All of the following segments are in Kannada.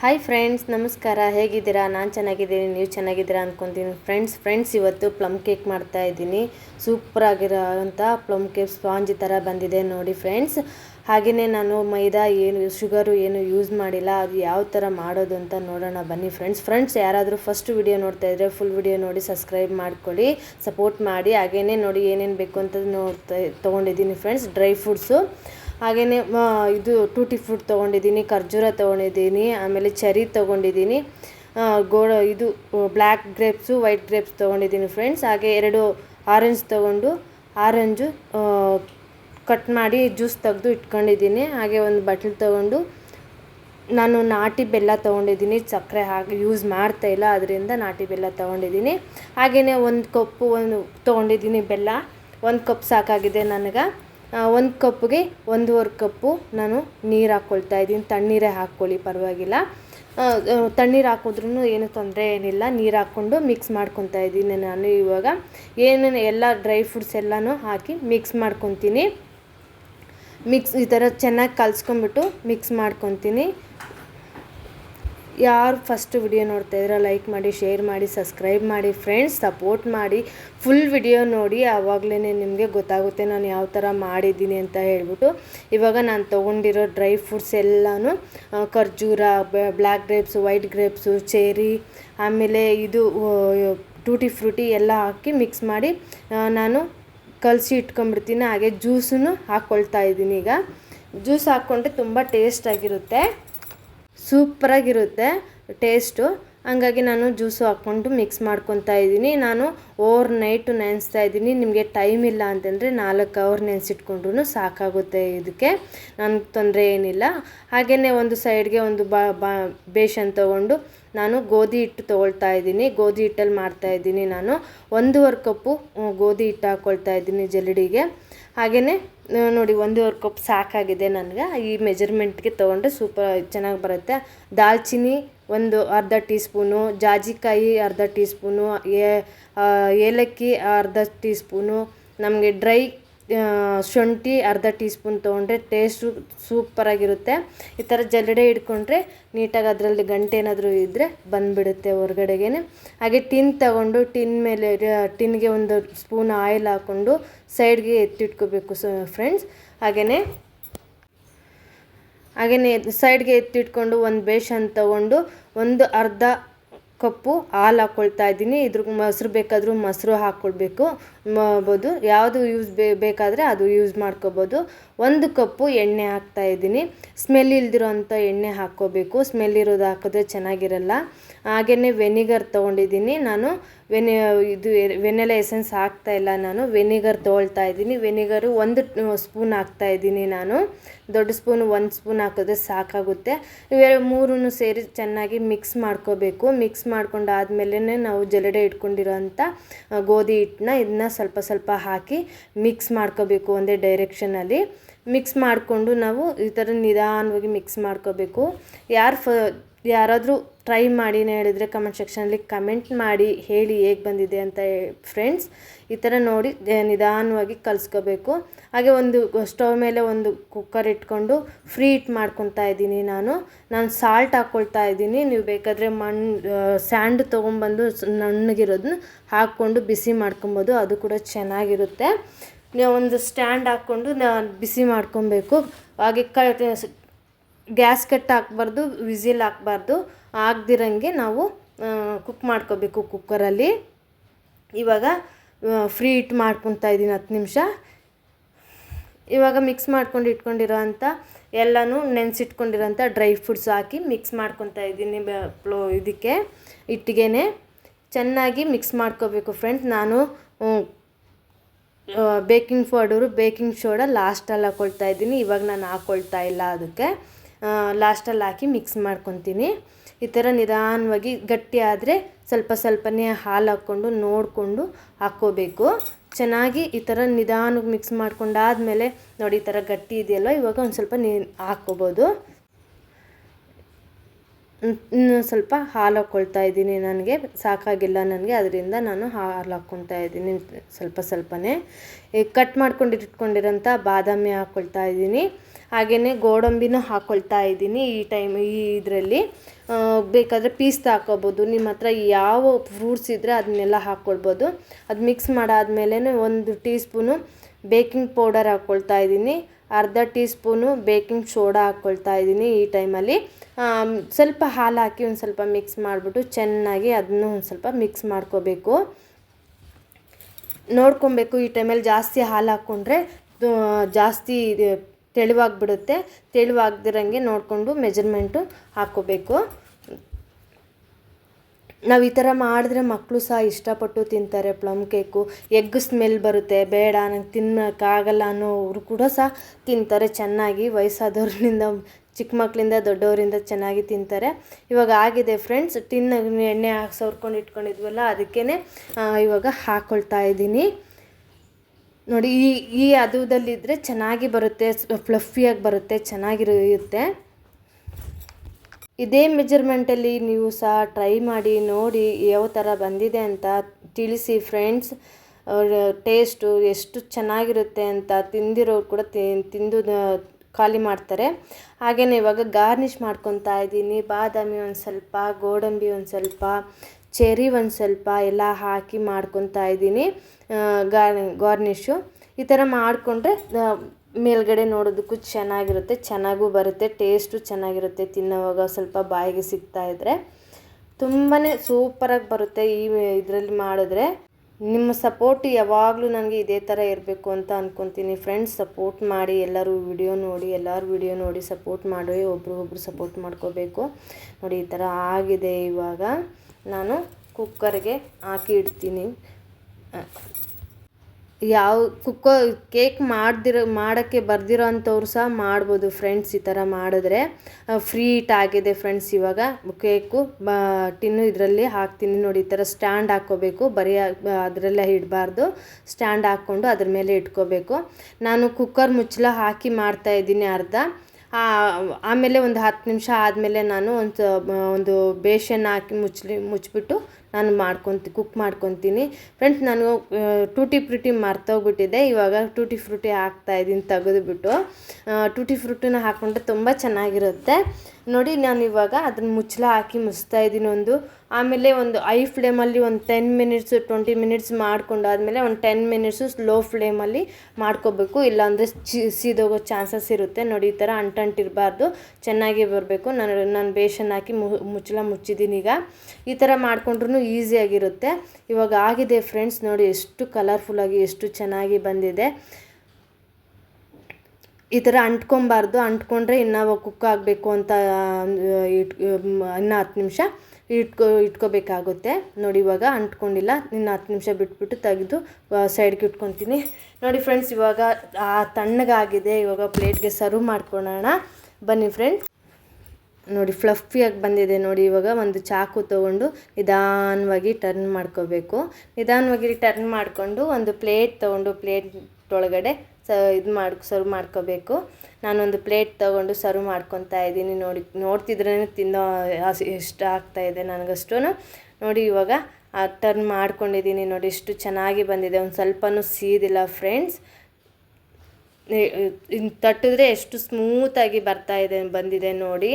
ಹಾಯ್ ಫ್ರೆಂಡ್ಸ್ ನಮಸ್ಕಾರ. ಹೇಗಿದ್ದೀರಾ? ನಾನು ಚೆನ್ನಾಗಿದ್ದೀನಿ. ನೀವು ಚೆನ್ನಾಗಿದ್ದೀರಾ ಅಂದ್ಕೊತೀನಿ ಫ್ರೆಂಡ್ಸ್ ಫ್ರೆಂಡ್ಸ್ ಇವತ್ತು ಪ್ಲಮ್ ಕೇಕ್ ಮಾಡ್ತಾ ಇದ್ದೀನಿ. ಸೂಪರ್ ಆಗಿರೋಂಥ ಪ್ಲಮ್ ಕೇಕ್ ಸ್ಪಾಂಜ್ ಥರ ಬಂದಿದೆ ನೋಡಿ ಫ್ರೆಂಡ್ಸ್ ಹಾಗೆಯೇ ನಾನು ಮೈದಾ ಏನು ಶುಗರು ಏನು ಯೂಸ್ ಮಾಡಿಲ್ಲ. ಅದು ಯಾವ ಥರ ಮಾಡೋದು ಅಂತ ನೋಡೋಣ ಬನ್ನಿ ಫ್ರೆಂಡ್ಸ್ ಫ್ರೆಂಡ್ಸ್ ಯಾರಾದರೂ ಫಸ್ಟ್ ವಿಡಿಯೋ ನೋಡ್ತಾ ಇದ್ದರೆ ಫುಲ್ ವಿಡಿಯೋ ನೋಡಿ ಸಬ್ಸ್ಕ್ರೈಬ್ ಮಾಡ್ಕೊಳ್ಳಿ. ಸಪೋರ್ಟ್ ಮಾಡಿ. ಹಾಗೆಯೇ ನೋಡಿ ಏನೇನು ಬೇಕು ಅಂತ ನೋಡ್ತಾ, ತೊಗೊಂಡಿದ್ದೀನಿ ಫ್ರೆಂಡ್ಸ್ ಡ್ರೈ ಫ್ರೂಟ್ಸು ಹಾಗೆಯೇ ಇದು ಟೂಟಿ ಫ್ರೂಟ್ ತೊಗೊಂಡಿದ್ದೀನಿ, ಖರ್ಜೂರ ತೊಗೊಂಡಿದ್ದೀನಿ, ಆಮೇಲೆ ಚೆರಿ ತೊಗೊಂಡಿದ್ದೀನಿ ಗೋಡ, ಇದು ಬ್ಲ್ಯಾಕ್ ಗ್ರೇಪ್ಸು, ವೈಟ್ ಗ್ರೇಪ್ಸ್ ತೊಗೊಂಡಿದ್ದೀನಿ ಫ್ರೆಂಡ್ಸ್. ಹಾಗೆ ಎರಡು ಆರೆಂಜ್ ತೊಗೊಂಡು, ಆರೆಂಜು ಕಟ್ ಮಾಡಿ ಜ್ಯೂಸ್ ತೆಗೆದು ಇಟ್ಕೊಂಡಿದ್ದೀನಿ. ಹಾಗೆ ಒಂದು ಬಟ್ಲು ತೊಗೊಂಡು, ನಾನು ನಾಟಿ ಬೆಲ್ಲ ತೊಗೊಂಡಿದ್ದೀನಿ. ಸಕ್ಕರೆ ಹಾಕಿ ಯೂಸ್ ಮಾಡ್ತಾ ಇಲ್ಲ ಅದರಿಂದ ನಾಟಿ ಬೆಲ್ಲ ತೊಗೊಂಡಿದ್ದೀನಿ. ಹಾಗೆಯೇ ಒಂದು ಕಪ್ಪು ಒಂದು ತೊಗೊಂಡಿದ್ದೀನಿ ಬೆಲ್ಲ. ಒಂದು ಕಪ್ ಸಾಕಾಗಿದೆ ನನಗೆ. ಒಂದು ಕಪ್ಗೆ ಒಂದೂವರೆ ಕಪ್ಪು ನಾನು ನೀರು ಹಾಕ್ಕೊಳ್ತಾ ಇದ್ದೀನಿ. ತಣ್ಣೀರೇ ಹಾಕ್ಕೊಳ್ಳಿ, ಪರವಾಗಿಲ್ಲ. ತಣ್ಣೀರು ಹಾಕಿದ್ರೂ ಏನು ತೊಂದರೆ ಏನಿಲ್ಲ. ನೀರು ಹಾಕ್ಕೊಂಡು ಮಿಕ್ಸ್ ಮಾಡ್ಕೊತಾ ಇದ್ದೀನಿ ನಾನು ಇವಾಗ. ಏನೇನು ಎಲ್ಲ ಡ್ರೈ ಫ್ರೂಟ್ಸ್ ಎಲ್ಲನೂ ಹಾಕಿ ಮಿಕ್ಸ್ ಮಾಡ್ಕೊತೀನಿ. ಮಿಕ್ಸ್ ಈ ಥರ ಚೆನ್ನಾಗಿ ಕಲಿಸ್ಕೊಂಬಿಟ್ಟು ಮಿಕ್ಸ್ ಮಾಡ್ಕೊತೀನಿ. ಯಾರು ಫಸ್ಟ್ ವಿಡಿಯೋ ನೋಡ್ತಾ ಇದ್ರೆ ಲೈಕ್ ಮಾಡಿ ಶೇರ್ ಮಾಡಿ ಸಬ್ಸ್ಕ್ರೈಬ್ ಮಾಡಿ ಫ್ರೆಂಡ್ಸ್ ಸಪೋರ್ಟ್ ಮಾಡಿ ಫುಲ್ ವಿಡಿಯೋ ನೋಡಿ ಆವಾಗಲೇ ನಿಮಗೆ ಗೊತ್ತಾಗುತ್ತೆ ನಾನು ಯಾವ ಥರ ಮಾಡಿದ್ದೀನಿ ಅಂತ ಹೇಳ್ಬಿಟ್ಟು. ಇವಾಗ ನಾನು ತೊಗೊಂಡಿರೋ ಡ್ರೈ ಫ್ರೂಟ್ಸ್ ಎಲ್ಲನೂ ಖರ್ಜೂರ ಬ್ಲ್ಯಾಕ್ ಗ್ರೇಪ್ಸು ವೈಟ್ ಗ್ರೇಪ್ಸು ಚೇರಿ ಆಮೇಲೆ ಇದು ಟೂಟಿ ಫ್ರೂಟಿ ಎಲ್ಲ ಹಾಕಿ ಮಿಕ್ಸ್ ಮಾಡಿ ನಾನು ಕಲಸಿ ಇಟ್ಕೊಂಡ್ಬಿಡ್ತೀನಿ. ಹಾಗೆ ಜ್ಯೂಸನ್ನು ಹಾಕ್ಕೊಳ್ತಾ ಇದ್ದೀನಿ ಈಗ. ಜ್ಯೂಸ್ ಹಾಕ್ಕೊಂಡ್ರೆ ತುಂಬ ಟೇಸ್ಟಾಗಿರುತ್ತೆ ಸೂಪರಾಗಿರುತ್ತೆ ಟೇಸ್ಟು. ಹಂಗಾಗಿ ನಾನು ಜ್ಯೂಸು ಹಾಕ್ಕೊಂಡು ಮಿಕ್ಸ್ ಮಾಡ್ಕೊತಾ ಇದ್ದೀನಿ. ನಾನು ಓವರ್ ನೈಟು ನೆನೆಸ್ತಾ ಇದ್ದೀನಿ. ನಿಮಗೆ ಟೈಮ್ ಇಲ್ಲ ಅಂತಂದರೆ ನಾಲ್ಕು ಅವರ್ ನೆನೆಸಿಟ್ಕೊಂಡ್ರು ಸಾಕಾಗುತ್ತೆ ಇದಕ್ಕೆ. ನನಗೆ ತೊಂದರೆ ಏನಿಲ್ಲ. ಹಾಗೆಯೇ ಒಂದು ಸೈಡ್ಗೆ ಒಂದು ಬಾ ಬೇಷನ್ ತೊಗೊಂಡು ನಾನು ಗೋಧಿ ಹಿಟ್ಟು ತೊಗೊಳ್ತಾ ಇದ್ದೀನಿ. ಗೋಧಿ ಹಿಟ್ಟಲ್ಲಿ ಮಾಡ್ತಾ ಇದ್ದೀನಿ ನಾನು. ಒಂದೂವರೆ ಕಪ್ಪು ಗೋಧಿ ಹಿಟ್ಟು ಹಾಕ್ಕೊಳ್ತಾ ಇದ್ದೀನಿ ಜಲ್ಲಡಿಗೆ ಹಾಗೆಯೇ ನೋಡಿ, ಒಂದೂವರೆ ಕಪ್ ಸಾಕಾಗಿದೆ ನನಗೆ. ಈ ಮೆಜರ್ಮೆಂಟ್ಗೆ ತೊಗೊಂಡ್ರೆ ಸೂಪರ್ ಚೆನ್ನಾಗಿ ಬರುತ್ತೆ. ದಾಲ್ಚಿನ್ನಿ ಒಂದು ಅರ್ಧ ಟೀ ಸ್ಪೂನು ಜಾಜಿಕಾಯಿ ಅರ್ಧ ಟೀ ಸ್ಪೂನು ಏಲಕ್ಕಿ ಅರ್ಧ ಟೀ ಸ್ಪೂನು ನಮಗೆ ಡ್ರೈ ಶುಂಠಿ ಅರ್ಧ ಟೀ ಸ್ಪೂನ್ ತೊಗೊಂಡ್ರೆ ಟೇಸ್ಟು ಸೂಪರಾಗಿರುತ್ತೆ. ಈ ಥರ ಜಲ್ಲಡೆ ಹಿಡ್ಕೊಂಡ್ರೆ ನೀಟಾಗಿ ಅದರಲ್ಲಿ ಗಂಟೆ ಏನಾದರೂ ಇದ್ದರೆ ಬಂದುಬಿಡುತ್ತೆ ಹೊರ್ಗಡೆಗೆ ಹಾಗೆ ಟಿನ್ ತಗೊಂಡು ಟಿನ್ ಮೇಲೆ ಟಿನ್ಗೆ ಒಂದು ಸ್ಪೂನ್ ಆಯಿಲ್ ಹಾಕ್ಕೊಂಡು ಸೈಡ್ಗೆ ಎತ್ತಿಟ್ಕೋಬೇಕು ಸೊ ಫ್ರೆಂಡ್ಸ್ ಹಾಗೆಯೇ ಹಾಗೆಯೇ ಸೈಡ್ಗೆ ಎತ್ತಿಟ್ಕೊಂಡು ಒಂದು ಬೇಷನ್ ತೊಗೊಂಡು ಒಂದು ಅರ್ಧ ಕಪ್ಪು ಹಾಲು ಹಾಕ್ಕೊಳ್ತಾ ಇದ್ದೀನಿ. ಇದ್ರ ಮೊಸರು ಬೇಕಾದರೂ ಮೊಸರು ಹಾಕ್ಕೊಳ್ಬೇಕು ಬೋದು ಯಾವುದು ಯೂಸ್ ಬೇ, ಬೇಕಾದರೆ ಅದು ಯೂಸ್ ಮಾಡ್ಕೋಬೋದು. ಒಂದು ಕಪ್ಪು ಎಣ್ಣೆ ಹಾಕ್ತಾ ಇದ್ದೀನಿ. ಸ್ಮೆಲ್ ಇಲ್ದಿರೋ ಅಂಥ ಎಣ್ಣೆ ಹಾಕ್ಕೋಬೇಕು. ಸ್ಮೆಲ್ ಇರೋದು ಹಾಕಿದ್ರೆ ಚೆನ್ನಾಗಿರಲ್ಲ. ಹಾಗೆಯೇ ವೆನಿಗರ್ ತೊಗೊಂಡಿದ್ದೀನಿ ನಾನು. ವೆನಿ ಇದು ವೆನೆಲ ಎಸೆನ್ಸ್ ಹಾಕ್ತಾ ಇಲ್ಲ ನಾನು. ವೆನಿಗರ್ ತೊಗೊಳ್ತಾ ಇದ್ದೀನಿ. ವೆನಿಗರು ಒಂದು ಸ್ಪೂನ್ ಹಾಕ್ತಾ ಇದ್ದೀನಿ ನಾನು. ದೊಡ್ಡ ಸ್ಪೂನ್ ಒಂದು ಸ್ಪೂನ್ ಹಾಕಿದ್ರೆ ಸಾಕಾಗುತ್ತೆ. ಇವೆ ಮೂರೂ ಸೇರಿ ಚೆನ್ನಾಗಿ ಮಿಕ್ಸ್ ಮಾಡ್ಕೋಬೇಕು. ಮಿಕ್ಸ್ ಮಾಡ್ಕೊಂಡು ಆದಮೇಲೆ ನಾವು ಜಲಡೆ ಇಟ್ಕೊಂಡಿರೋ ಗೋಧಿ ಹಿಟ್ಟನ್ನ ಇದನ್ನ ಸ್ವಲ್ಪ ಸ್ವಲ್ಪ ಹಾಕಿ ಮಿಕ್ಸ್ ಮಾಡ್ಕೋಬೇಕು ಒಂದೇ ಡೈರೆಕ್ಷನಲ್ಲಿ ಮಿಕ್ಸ್ ಮಾಡಿಕೊಂಡು ನಾವು ಈ ಥರ ನಿಧಾನವಾಗಿ ಮಿಕ್ಸ್ ಮಾಡ್ಕೋಬೇಕು. ಯಾರು ಫ ಯಾರಾದರೂ ಟ್ರೈ ಮಾಡಿ ಹೇಳಿದರೆ ಕಮೆಂಟ್ ಸೆಕ್ಷನಲ್ಲಿ ಕಮೆಂಟ್ ಮಾಡಿ, ಹೇಳಿ ಹೇಗೆ ಬಂದಿದೆ ಅಂತ ಫ್ರೆಂಡ್ಸ್ ಈ ಥರ ನೋಡಿ ನಿಧಾನವಾಗಿ ಕಲಿಸ್ಕೋಬೇಕು. ಹಾಗೆ ಒಂದು ಸ್ಟವ್ ಮೇಲೆ ಒಂದು ಕುಕ್ಕರ್ ಇಟ್ಕೊಂಡು ಫ್ರೀ ಹೀಟ್ ಮಾಡ್ಕೊತಾ ಇದ್ದೀನಿ ನಾನು. ನಾನು ಸಾಲ್ಟ್ ಹಾಕ್ಕೊಳ್ತಾ ಇದ್ದೀನಿ. ನೀವು ಬೇಕಾದರೆ ಮಣ್ಣು ಸ್ಯಾಂಡ್ ತೊಗೊಂಬಂದು ನುಣ್ಣಗಿರೋದನ್ನ ಹಾಕ್ಕೊಂಡು ಬಿಸಿ ಮಾಡ್ಕೊಬೋದು. ಅದು ಕೂಡ ಚೆನ್ನಾಗಿರುತ್ತೆ. ಒಂದು ಸ್ಟ್ಯಾಂಡ್ ಹಾಕ್ಕೊಂಡು ಬಿಸಿ ಮಾಡ್ಕೊಬೇಕು ಹಾಗೆ ಕ ಗ್ಯಾಸ್ ಕಟ್ ಹಾಕ್ಬಾರ್ದು, ವಿಸಿಲ್ ಹಾಕ್ಬಾರ್ದು, ಆಗದಿರಂಗೆ ನಾವು ಕುಕ್ ಮಾಡ್ಕೋಬೇಕು ಕುಕ್ಕರಲ್ಲಿ ಇವಾಗ ಫ್ರೀ ಇಟ್ ಮಾಡ್ಕೊತಾ ಇದ್ದೀನಿ ಹತ್ತು ನಿಮಿಷ. ಇವಾಗ ಮಿಕ್ಸ್ ಮಾಡ್ಕೊಂಡು ಇಟ್ಕೊಂಡಿರೋ ಅಂಥ ಎಲ್ಲನೂ ನೆನೆಸಿಟ್ಕೊಂಡಿರೋಂಥ ಡ್ರೈ ಫ್ರೂಟ್ಸ್ ಹಾಕಿ ಮಿಕ್ಸ್ ಮಾಡ್ಕೊತಾ ಇದ್ದೀನಿ ಪ್ಲೋ, ಇದಕ್ಕೆ ಇಟ್ಟಿಗೆನೆ ಚೆನ್ನಾಗಿ ಮಿಕ್ಸ್ ಮಾಡ್ಕೋಬೇಕು ಫ್ರೆಂಡ್ಸ್ ನಾನು ಬೇಕಿಂಗ್ ಪೌಡರು ಬೇಕಿಂಗ್ ಸೋಡಾ ಲಾಸ್ಟಲ್ಲಿ ಹಾಕ್ಕೊಳ್ತಾ ಇದ್ದೀನಿ. ಇವಾಗ ನಾನು ಹಾಕ್ಕೊಳ್ತಾ ಇಲ್ಲ ಅದಕ್ಕೆ. ಲಾಸ್ಟಲ್ಲಿ ಹಾಕಿ ಮಿಕ್ಸ್ ಮಾಡ್ಕೊತೀನಿ. ಈ ಥರ ನಿಧಾನವಾಗಿ ಗಟ್ಟಿ ಆದರೆ ಸ್ವಲ್ಪ ಸ್ವಲ್ಪನೇ ಹಾಲು ಹಾಕ್ಕೊಂಡು ನೋಡಿಕೊಂಡು ಹಾಕ್ಕೋಬೇಕು ಚೆನ್ನಾಗಿ ಈ ಥರ ನಿಧಾನಕ್ಕೆ ಮಿಕ್ಸ್ ಮಾಡ್ಕೊಂಡಾದಮೇಲೆ ನೋಡಿ ಈ ಥರ ಗಟ್ಟಿ ಇದೆಯಲ್ಲ ಇವಾಗ ಒಂದು ಸ್ವಲ್ಪ ನೀ ಹಾಕ್ಕೋಬೋದು. ಇನ್ನು ಸ್ವಲ್ಪ ಹಾಲು ಹಾಕ್ಕೊಳ್ತಾ ಇದ್ದೀನಿ ನನಗೆ, ಸಾಕಾಗಿಲ್ಲ ನನಗೆ, ಅದರಿಂದ ನಾನು ಹಾಲು ಹಾಕ್ಕೊಳ್ತಾ ಇದ್ದೀನಿ ಸ್ವಲ್ಪ ಸ್ವಲ್ಪನೇ. ಈ ಕಟ್ ಮಾಡ್ಕೊಂಡು ಇಟ್ಕೊಂಡಿರೋಂಥ ಬಾದಾಮಿ ಹಾಕ್ಕೊಳ್ತಾ ಇದ್ದೀನಿ. ಹಾಗೆಯೇ ಗೋಡಂಬಿನೂ ಹಾಕ್ಕೊಳ್ತಾ ಇದ್ದೀನಿ ಈ ಟೈಮ್, ಈ ಇದರಲ್ಲಿ. ಬೇಕಾದರೆ ಪೀಸ್ ಹಾಕೋಬೋದು. ನಿಮ್ಮ ಹತ್ರ ಯಾವ ಫ್ರೂಟ್ಸ್ ಇದ್ದರೆ ಅದನ್ನೆಲ್ಲ ಹಾಕ್ಕೊಳ್ಬೋದು ಅದು ಮಿಕ್ಸ್ ಮಾಡಾದ್ಮೇಲೆ ಒಂದು ಟೀ ಸ್ಪೂನು ಬೇಕಿಂಗ್ ಪೌಡರ್ ಹಾಕ್ಕೊಳ್ತಾ ಇದ್ದೀನಿ. ಅರ್ಧ ಟೀ ಸ್ಪೂನು ಬೇಕಿಂಗ್ ಸೋಡಾ ಹಾಕ್ಕೊಳ್ತಾ ಇದ್ದೀನಿ ಈ ಟೈಮಲ್ಲಿ. ಸ್ವಲ್ಪ ಹಾಲು ಹಾಕಿ ಒಂದು ಸ್ವಲ್ಪ ಮಿಕ್ಸ್ ಮಾಡಿಬಿಟ್ಟು ಚೆನ್ನಾಗಿ ಅದನ್ನು ಒಂದು ಸ್ವಲ್ಪ ಮಿಕ್ಸ್ ಮಾಡ್ಕೋಬೇಕು. ನೋಡ್ಕೊಬೇಕು, ಈ ಟೈಮಲ್ಲಿ ಜಾಸ್ತಿ ಹಾಲು ಹಾಕ್ಕೊಂಡ್ರೆ ಜಾಸ್ತಿ ತೆಳುವಾಗಿಬಿಡುತ್ತೆ. ತೆಳುವಾಗ್ದಿರಂಗೆ ನೋಡಿಕೊಂಡು ಮೆಜರ್ಮೆಂಟು ಹಾಕ್ಕೋಬೇಕು ನಾವು ಈ ಥರ ಮಾಡಿದ್ರೆ ಮಕ್ಕಳು ಸಹ ಇಷ್ಟಪಟ್ಟು ತಿಂತಾರೆ ಪ್ಲಮ್ ಕೇಕು ಎಗ್ ಸ್ಮೆಲ್ ಬರುತ್ತೆ, ಬೇಡ, ನಂಗೆ ತಿನ್ನೋಕ್ಕಾಗಲ್ಲ ಅನ್ನೋರು ಕೂಡ ಸಹ ತಿಂತಾರೆ, ಚೆನ್ನಾಗಿ ವಯಸ್ಸಾದವ್ರಿಂದ ಚಿಕ್ಕ ಮಕ್ಕಳಿಂದ ದೊಡ್ಡವರಿಂದ ಚೆನ್ನಾಗಿ ತಿಂತಾರೆ. ಇವಾಗ ಆಗಿದೆ ಫ್ರೆಂಡ್ಸ್ ಟಿನ್ ಎಣ್ಣೆ ಹಾಕಿ ಸವರ್ಕೊಂಡು ಇಟ್ಕೊಂಡಿದ್ವಲ್ಲ ಅದಕ್ಕೇ ಇವಾಗ ಹಾಕ್ಕೊಳ್ತಾ ಇದ್ದೀನಿ. ನೋಡಿ, ಈ ಈ ಅದುದಲ್ಲಿದ್ದರೆ ಚೆನ್ನಾಗಿ ಬರುತ್ತೆ ಫ್ಲಫಿಯಾಗಿ ಬರುತ್ತೆ, ಚೆನ್ನಾಗಿರುತ್ತೆ. ಇದೇ ಮೆಜರ್ಮೆಂಟಲ್ಲಿ ನೀವು ಸಹ ಟ್ರೈ ಮಾಡಿ, ನೋಡಿ ಯಾವ ಥರ ಬಂದಿದೆ ಅಂತ ತಿಳಿಸಿ ಫ್ರೆಂಡ್ಸ್. ಟೇಸ್ಟು ಎಷ್ಟು ಚೆನ್ನಾಗಿರುತ್ತೆ ಅಂತ ತಿಂದಿರೋರು ಕೂಡ ತಿಂದು ಖಾಲಿ ಮಾಡ್ತಾರೆ. ಹಾಗೆಯೇ ಇವಾಗ ಗಾರ್ನಿಷ್ ಮಾಡ್ಕೊತಾ ಇದ್ದೀನಿ. ಬಾದಾಮಿ ಒಂದು ಸ್ವಲ್ಪ, ಗೋಡಂಬಿ ಒಂದು ಸ್ವಲ್ಪ ಚೆರಿ ಒಂದು ಸ್ವಲ್ಪ ಎಲ್ಲ ಹಾಕಿ ಮಾಡ್ಕೊತಾ ಇದ್ದೀನಿ ಗಾರ್ ಗಾರ್ನಿಷು. ಈ ಥರ ಮಾಡಿಕೊಂಡ್ರೆ ಮೇಲ್ಗಡೆ ನೋಡೋದಕ್ಕೂ ಚೆನ್ನಾಗಿರುತ್ತೆ, ಚೆನ್ನಾಗೂ ಬರುತ್ತೆ ಟೇಸ್ಟು ಚೆನ್ನಾಗಿರುತ್ತೆ ತಿನ್ನೋವಾಗ ಸ್ವಲ್ಪ ಬಾಯಿಗೆ ಸಿಗ್ತಾ ಇದ್ದರೆ ತುಂಬಾ ಸೂಪರಾಗಿ ಬರುತ್ತೆ ಈ ಇದರಲ್ಲಿ ಮಾಡಿದ್ರೆ. ನಿಮ್ಮ ಸಪೋರ್ಟ್ ಯಾವಾಗಲೂ ನನಗೆ ಇದೇ ಥರ ಇರಬೇಕು ಅಂತ ಅಂದ್ಕೊತೀನಿ ಫ್ರೆಂಡ್ಸ್ ಸಪೋರ್ಟ್ ಮಾಡಿ, ಎಲ್ಲರೂ ವಿಡಿಯೋ ನೋಡಿ, ಎಲ್ಲರೂ ವಿಡಿಯೋ ನೋಡಿ ಸಪೋರ್ಟ್ ಮಾಡಿ ಒಬ್ರು ಒಬ್ರು ಸಪೋರ್ಟ್ ಮಾಡ್ಕೋಬೇಕು. ನೋಡಿ, ಈ ಥರ ಆಗಿದೆ ಇವಾಗ. ನಾನು ಕುಕ್ಕರ್ಗೆ ಹಾಕಿ ಇಡ್ತೀನಿ. ಯಾವ ಕುಕ್ಕೋ ಕೇಕ್ ಮಾಡ್ದಿರೋ, ಮಾಡೋಕ್ಕೆ ಬರ್ದಿರೋ ಅಂಥವ್ರು ಸಹ ಮಾಡ್ಬೋದು ಫ್ರೆಂಡ್ಸ್ ಈ ಥರ ಮಾಡಿದ್ರೆ. ಫ್ರೀ ಇಟ್ ಆಗಿದೆ ಫ್ರೆಂಡ್ಸ್ ಇವಾಗ. ಕೇಕು ಟಿನ್ನು ಇದರಲ್ಲಿ ಹಾಕ್ತೀನಿ ನೋಡಿ, ಈ ಥರ ಸ್ಟ್ಯಾಂಡ್ ಹಾಕ್ಕೋಬೇಕು. ಬರೀ ಅದರಲ್ಲೇ ಇಡಬಾರ್ದು. ಸ್ಟ್ಯಾಂಡ್ ಹಾಕ್ಕೊಂಡು ಅದ್ರ ಮೇಲೆ ಇಟ್ಕೋಬೇಕು. ನಾನು ಕುಕ್ಕರ್ ಮುಚ್ಚಳ ಹಾಕಿ ಮಾಡ್ತಾಯಿದ್ದೀನಿ ಅರ್ಧ. ಆಮೇಲೆ ಒಂದು ಹತ್ತು ನಿಮಿಷ ಆದಮೇಲೆ ನಾನು ಒಂದು ಒಂದು ಬೇಷನ್ ಹಾಕಿ ಮುಚ್ಚಲಿ ಮುಚ್ಚಿಬಿಟ್ಟು ನಾನು ಮಾಡ್ಕೊತ, ಕುಕ್ ಮಾಡ್ಕೊತೀನಿ. ಫ್ರೆಂಡ್ಸ್ ನಾನು ಟೂಟಿ ಫ್ರೂಟಿ ಮರ್ತೋಗ್ಬಿಟ್ಟಿದ್ದೆ ಇವಾಗ ಟೂಟಿ ಫ್ರೂಟಿ ಹಾಕ್ತಾಯಿದ್ದೀನಿ ತೆಗೆದುಬಿಟ್ಟು. ಟೂಟಿ ಫ್ರೂಟಿನ ಹಾಕ್ಕೊಂಡ್ರೆ ತುಂಬ ಚೆನ್ನಾಗಿರುತ್ತೆ. ನೋಡಿ ನಾನು ಇವಾಗ ಅದನ್ನು ಮುಚ್ಚಳ ಹಾಕಿ ಮುಚ್ತಾ ಇದ್ದೀನಿ ಒಂದು ಆಮೇಲೆ ಒಂದು ಐ ಫ್ಲೇಮಲ್ಲಿ ಒಂದು ಟೆನ್ ಮಿನಿಟ್ಸು ಟ್ವೆಂಟಿ ಮಿನಿಟ್ಸ್ ಮಾಡ್ಕೊಂಡಾದಮೇಲೆ ಒಂದು ಟೆನ್ ಮಿನಿಟ್ಸು ಸ್ಲೋ ಫ್ಲೇಮಲ್ಲಿ ಮಾಡ್ಕೋಬೇಕು. ಇಲ್ಲಾಂದರೆ ಸೀದೋಗೋ ಚಾನ್ಸಸ್ ಇರುತ್ತೆ. ನೋಡಿ, ಈ ಥರ ಅಂಟಂಟಿರಬಾರ್ದು. ಚೆನ್ನಾಗಿ ಬರಬೇಕು. ನಾನು ನಾನು ಬೇಷನ್ ಹಾಕಿ ಮುಚ್ಚಳ ಮುಚ್ಚಿದ್ದೀನಿ ಈಗ. ಈ ಥರ ಮಾಡಿಕೊಂಡ್ರೂ ಈಸಿಯಾಗಿರುತ್ತೆ ಇವಾಗ ಆಗಿದೆ ಫ್ರೆಂಡ್ಸ್. ನೋಡಿ, ಎಷ್ಟು ಕಲರ್ಫುಲ್ಲಾಗಿ, ಎಷ್ಟು ಚೆನ್ನಾಗಿ ಬಂದಿದೆ. ಈ ಥರ ಅಂಟ್ಕೊಬಾರ್ದು. ಅಂಟ್ಕೊಂಡ್ರೆ ಇನ್ನೂ ಕುಕ್ ಆಗಬೇಕು ಅಂತ ಇಟ್ ಇನ್ನೂ ಹತ್ತು ನಿಮಿಷ. ಇಟ್ಕೊ ಇಟ್ಕೋಬೇಕಾಗುತ್ತೆ. ನೋಡಿ ಇವಾಗ ಅಂಟ್ಕೊಂಡಿಲ್ಲ. ಇನ್ನು ಹತ್ತು ನಿಮಿಷ ಬಿಟ್ಬಿಟ್ಟು ತೆಗೆದು ಸೈಡ್ಗೆ ಇಟ್ಕೊತೀನಿ. ನೋಡಿ ಫ್ರೆಂಡ್ಸ್, ಇವಾಗ ತಣ್ಣಗಾಗಿದೆ. ಇವಾಗ ಪ್ಲೇಟ್ಗೆ ಸರ್ವ್ ಮಾಡ್ಕೊಳೋಣ. ಬನ್ನಿ ಫ್ರೆಂಡ್ಸ್. ನೋಡಿ ಫ್ಲಫಿಯಾಗಿ ಬಂದಿದೆ. ನೋಡಿ ಇವಾಗ ಒಂದು ಚಾಕು ತೊಗೊಂಡು ನಿಧಾನವಾಗಿ ಟರ್ನ್ ಮಾಡ್ಕೋಬೇಕು. ನಿಧಾನವಾಗಿ ಟರ್ನ್ ಮಾಡಿಕೊಂಡು ಒಂದು ಪ್ಲೇಟ್ ತೊಗೊಂಡು ಪ್ಲೇಟ್ ಒಳಗಡೆ ಸ ಇದು ಮಾಡಿ ಸರ್ವ್ ಮಾಡ್ಕೋಬೇಕು. ನಾನೊಂದು ಪ್ಲೇಟ್ ತೊಗೊಂಡು ಸರ್ವ್ ಮಾಡ್ಕೊತಾ ಇದ್ದೀನಿ. ನೋಡಿ ನೋಡ್ತಿದ್ರೇ ತಿನ್ನೋ ಎಷ್ಟು ಆಗ್ತಾಯಿದೆ ನನಗಷ್ಟು ನೋಡಿ ಇವಾಗ ಟರ್ನ್ ಮಾಡ್ಕೊಂಡಿದ್ದೀನಿ. ನೋಡಿ ಎಷ್ಟು ಚೆನ್ನಾಗಿ ಬಂದಿದೆ. ಒಂದು ಸ್ವಲ್ಪನೂ ಸೀದಿಲ್ಲ ಫ್ರೆಂಡ್ಸ್ ತಟ್ಟಿದ್ರೆ ಎಷ್ಟು ಸ್ಮೂತಾಗಿ ಬರ್ತಾ ಇದೆ, ಬಂದಿದೆ ನೋಡಿ.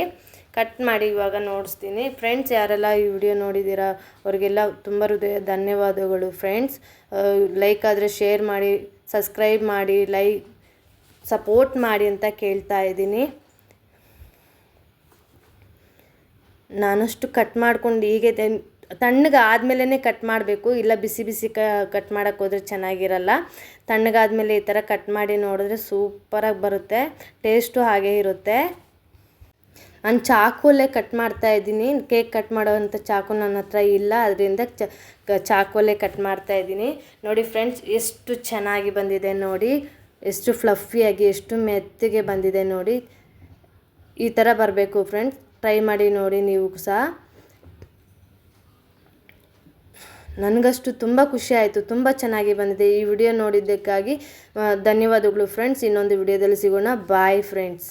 ಕಟ್ ಮಾಡಿ ಇವಾಗ ನೋಡಿಸ್ತೀನಿ. ಫ್ರೆಂಡ್ಸ್ ಯಾರೆಲ್ಲ ಈ ವಿಡಿಯೋ ನೋಡಿದ್ದೀರಾ, ಅವರಿಗೆಲ್ಲ ತುಂಬ ಹೃದಯ ಧನ್ಯವಾದಗಳು ಫ್ರೆಂಡ್ಸ್ ಲೈಕ್ ಆದರೆ ಶೇರ್ ಮಾಡಿ. ಸಬ್ಸ್ಕ್ರೈಬ್ ಮಾಡಿ, ಲೈಕ್, ಸಪೋರ್ಟ್ ಮಾಡಿ ಅಂತ ಕೇಳ್ತಾ ಇದ್ದೀನಿ. ನಾನಷ್ಟು ಕಟ್ ಮಾಡ್ಕೊಂಡು ಹೀಗೆ ತಣ್ಣಗೆ ಆದಮೇಲೆ ಕಟ್ ಮಾಡಬೇಕು. ಇಲ್ಲ ಬಿಸಿ ಬಿಸಿ ಕ, ಕಟ್ ಮಾಡೋಕ್ಕೆ ಹೋದರೆ ಚೆನ್ನಾಗಿರಲ್ಲ. ತಣ್ಣಗಾದ್ಮೇಲೆ ಈ ಥರ ಕಟ್ ಮಾಡಿ ನೋಡಿದ್ರೆ ಸೂಪರಾಗಿ ಬರುತ್ತೆ. ಟೇಸ್ಟು ಹಾಗೇ ಇರುತ್ತೆ. ನಾನು ಚಾಕುವಲ್ಲೇ ಕಟ್ ಮಾಡ್ತಾ ಇದ್ದೀನಿ. ಕೇಕ್ ಕಟ್ ಮಾಡೋವಂಥ ಚಾಕು ನನ್ನ ಹತ್ರ ಇಲ್ಲ. ಅದರಿಂದ ಚ ಕಟ್ ಮಾಡ್ತಾ ಇದ್ದೀನಿ. ನೋಡಿ ಫ್ರೆಂಡ್ಸ್, ಎಷ್ಟು ಚೆನ್ನಾಗಿ ಬಂದಿದೆ ನೋಡಿ. ಎಷ್ಟು ಫ್ಲಫಿಯಾಗಿ, ಎಷ್ಟು ಮೆತ್ತಗೆ ಬಂದಿದೆ ನೋಡಿ. ಈ ಥರ ಬರಬೇಕು ಫ್ರೆಂಡ್ಸ್. ಟ್ರೈ ಮಾಡಿ ನೋಡಿ ನೀವು ಸಹ. ನನಗಷ್ಟು ತುಂಬ ಖುಷಿ ಆಯಿತು. ತುಂಬ ಚೆನ್ನಾಗಿ ಬಂದಿದೆ. ಈ ವಿಡಿಯೋ ನೋಡಿದ್ದಕ್ಕಾಗಿ ಧನ್ಯವಾದಗಳು ಫ್ರೆಂಡ್ಸ್. ಇನ್ನೊಂದು ವಿಡಿಯೋದಲ್ಲಿ ಸಿಗೋಣ. Bye friends.